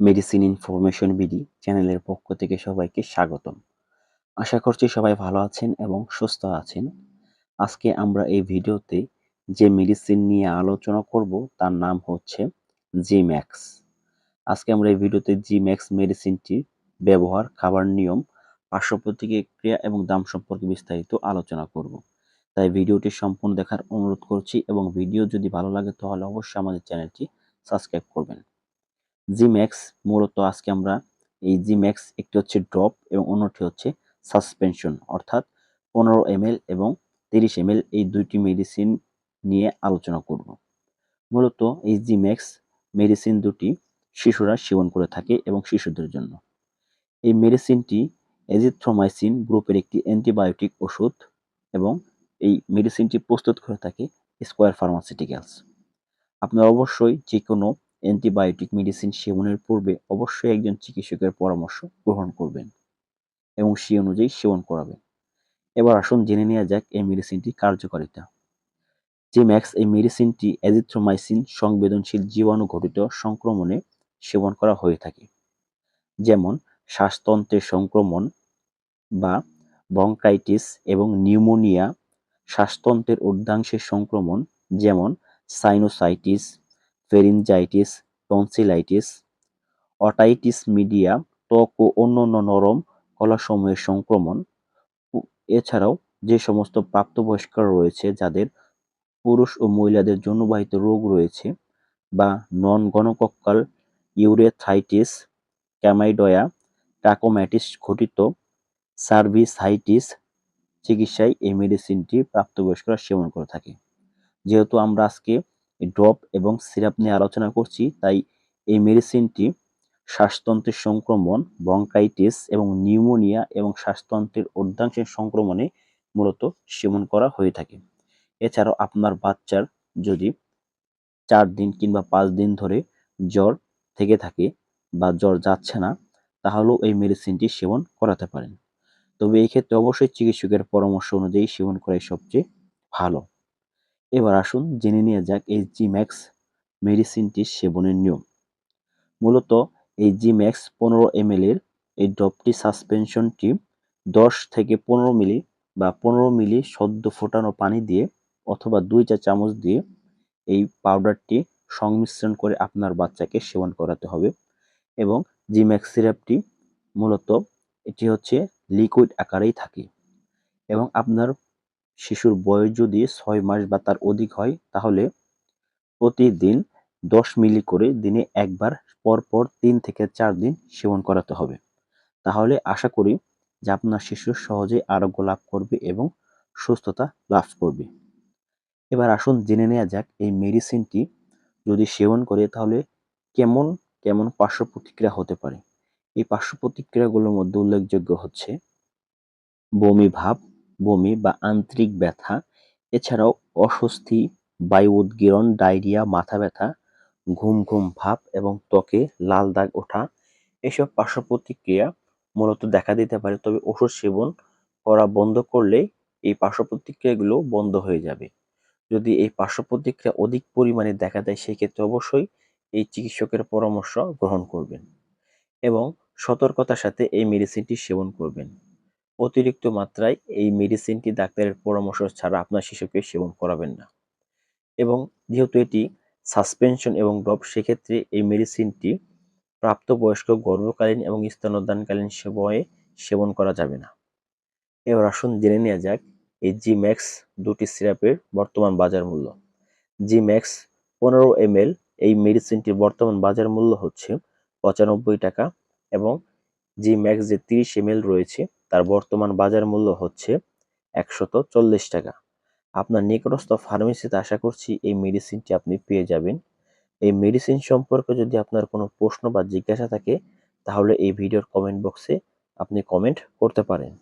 Medicine information BD চ্যানেলের পক্ষ থেকে সবাইকে স্বাগতম। আশা করছি সবাই ভালো আছেন এবং সুস্থ আছেন। আজকে আমরা এই ভিডিওতে যে মেডিসিন নিয়ে আলোচনা করব, তার নাম হচ্ছে জিম্যাক্স আজকে আমরা এই ভিডিওতে জিম্যাক্স মেডিসিনটি ব্যবহার, খাবার নিয়ম, পার্শ্ব প্রতিক্রিয়া এবং দাম সম্পর্কে বিস্তারিত আলোচনা করব। তাই ভিডিওটি সম্পূর্ণ দেখার অনুরোধ করছি এবং ভিডিও যদি ভালো লাগে তাহলে অবশ্যই আমাদের চ্যানেলটি সাবস্ক্রাইব করবেন। জিম্যাক্স মূলত আজকে আমরা এই জিম্যাক্স একটি হচ্ছে ড্রপ এবং অন্যটি হচ্ছে সাসপেনশন অর্থাৎ পনেরো এম এবং তিরিশ এম এই দুইটি মেডিসিন নিয়ে আলোচনা করব। মূলত এই জিম্যাক্স মেডিসিন দুটি শিশুরা সেবন করে থাকে এবং শিশুদের জন্য। এই মেডিসিনটি এজিথ্রোমাইসিন গ্রুপের একটি অ্যান্টিবায়োটিক ওষুধ এবং এই মেডিসিনটি প্রস্তুত করে থাকে স্কোয়ার ফার্মাসিউটিক্যালস আপনারা অবশ্যই যে কোনো অ্যান্টিবায়োটিক মেডিসিন সেবনের পূর্বে অবশ্যই একজন চিকিৎসকের পরামর্শ গ্রহণ করবেন এবং সেই অনুযায়ী সেবন করাবেন। এবার আসুন জেনে নেওয়া যাক এই মেডিসিনটির কার্যকারিতা। ম্যাক্স এই মেডিসিনটি অ্যাজিথ্রোমাইসিন সংবেদনশীল জীবাণু ঘটিত সংক্রমণে সেবন করা হয়ে থাকে। যেমন শ্বাসতন্ত্রের সংক্রমণ বা বঙ্কাইটিস এবং নিউমোনিয়া, শ্বাসতন্ত্রের ঊর্ধ্বাংশের সংক্রমণ, যেমন sinusitis pharyngitis tonsillitis otitis media ত্বক ও অন্যান্য নরম কলাসমূহের সংক্রমণ এছাড়াও যে সমস্ত প্রাপ্তবয়স্ক রয়েছে যাদের পুরুষ ও মহিলাদের জন্মবাহিত রোগ রয়েছে বা নন গণকক্কাল ইউরেথাইটিস ক্যামাইডয়া টাকোম্যাটিস ঘটিত, সার্ভিসাইটিস চিকিৎসায় এই মেডিসিনটি প্রাপ্তবয়স্করা সেবন করে থাকে। যেহেতু আমরা আজকে ড্রপ এবং সিরাপ নিয়ে আলোচনা করছি, তাই এই মেডিসিনটি শ্বাসতন্ত্রের সংক্রমণ, ব্রঙ্কাইটিস এবং নিউমোনিয়া এবং শ্বাসতন্ত্রের অর্ধাংশের সংক্রমণে মূলত সেবন করা হয়ে থাকে। এছাড়াও আপনার বাচ্চার যদি চার দিন কিংবা পাঁচ দিন ধরে জ্বর থেকে থাকে বা জ্বর যাচ্ছে না, তাহলেও এই মেডিসিনটি সেবন করাতে পারেন। তবে এই ক্ষেত্রে অবশ্যই চিকিৎসকের পরামর্শ অনুযায়ী সেবন করাই সবচেয়ে ভালো। এবার আসুন জেনে নেওয়া যাক এই জিম্যাক্স মেডিসিনটি সেবনের নিয়ম। মূলত এই জিম্যাক্স পনেরো এম এর এই ড্রপটি সাসপেনশনটি দশ থেকে পনেরো মিলি বা পনেরো মিলি সদ্য ফোটানো পানি দিয়ে অথবা দুই চা চামচ দিয়ে এই পাউডারটি সংমিশ্রণ করে আপনার বাচ্চাকে সেবন করাতে হবে এবং জিম্যাক্স সিরাপটি মূলত এটি হচ্ছে লিকুইড আকারেই থাকে এবং আপনার শিশুর বয়স যদি ছয় মাস বা তার অধিক হয়, তাহলে প্রতিদিন দশ মিলি করে দিনে একবার পরপর তিন থেকে চার দিন সেবন করাতে হবে। তাহলে আশা করি যে আপনার শিশু সহজে আরোগ্য লাভ করবে এবং সুস্থতা লাভ করবে। এবার আসুন জেনে নেওয়া যাক এই মেডিসিনটি যদি সেবন করে, তাহলে কেমন কেমন পার্শ্ব প্রতিক্রিয়া হতে পারে? এই পার্শ্ব প্রতিক্রিয়াগুলোর মধ্যে উল্লেখযোগ্য হচ্ছে বমি ভাব বমি বা আন্তরিক ব্যথা, এছাড়াও অস্বস্তি বায়ু উদ্গীরণ ডায়রিয়া, মাথা ব্যথা, ঘুম ঘুম ভাব এবং ত্বকে লাল দাগ ওঠা, এসব পার্শ্ব প্রতিক্রিয়া মূলত দেখা দিতে পারে। তবে ওষুধ সেবন করা বন্ধ করলেই এই পার্শ্ব প্রতিক্রিয়াগুলো বন্ধ হয়ে যাবে। যদি এই পার্শ্ব প্রতিক্রিয়া অধিক পরিমাণে দেখা দেয়, সেক্ষেত্রে অবশ্যই এই চিকিৎসকের পরামর্শ গ্রহণ করবেন এবং সতর্কতার সাথে এই মেডিসিনটি সেবন করবেন। অতিরিক্ত মাত্রায় এই মেডিসিনটি ডাক্তারের পরামর্শ ছাড়া আপনার শিশুকে সেবন করাবেন না। এবং যেহেতু এটি সাসপেনশন এবং ড্রপ সেক্ষেত্রে এই মেডিসিনটি প্রাপ্তবয়স্ক গর্ভকালীন এবং স্তনদানকালীন সময়ে সেবন করা যাবে না। এবার আসুন জেনে নেওয়া যাক এই জি ম্যাক্স দুটি সিরাপের বর্তমান বাজার মূল্য। জি ম্যাক্স পনেরো এম এই মেডিসিনটির বর্তমান বাজার মূল্য হচ্ছে পঁচানব্বই টাকা এবং জি ম্যাক্স যে তিরিশ এম রয়েছে তার বর্তমান বাজার মূল্য হচ্ছে একশত চল্লিশ টাকা। আপনার নিকটস্থ ফার্মেসিতে আশা করছি এই মেডিসিনটি আপনি পেয়ে যাবেন। এই মেডিসিন সম্পর্কে যদি আপনার কোনো প্রশ্ন বা জিজ্ঞাসা থাকে, তাহলে এই ভিডিওর কমেন্ট বক্সে আপনি কমেন্ট করতে পারেন।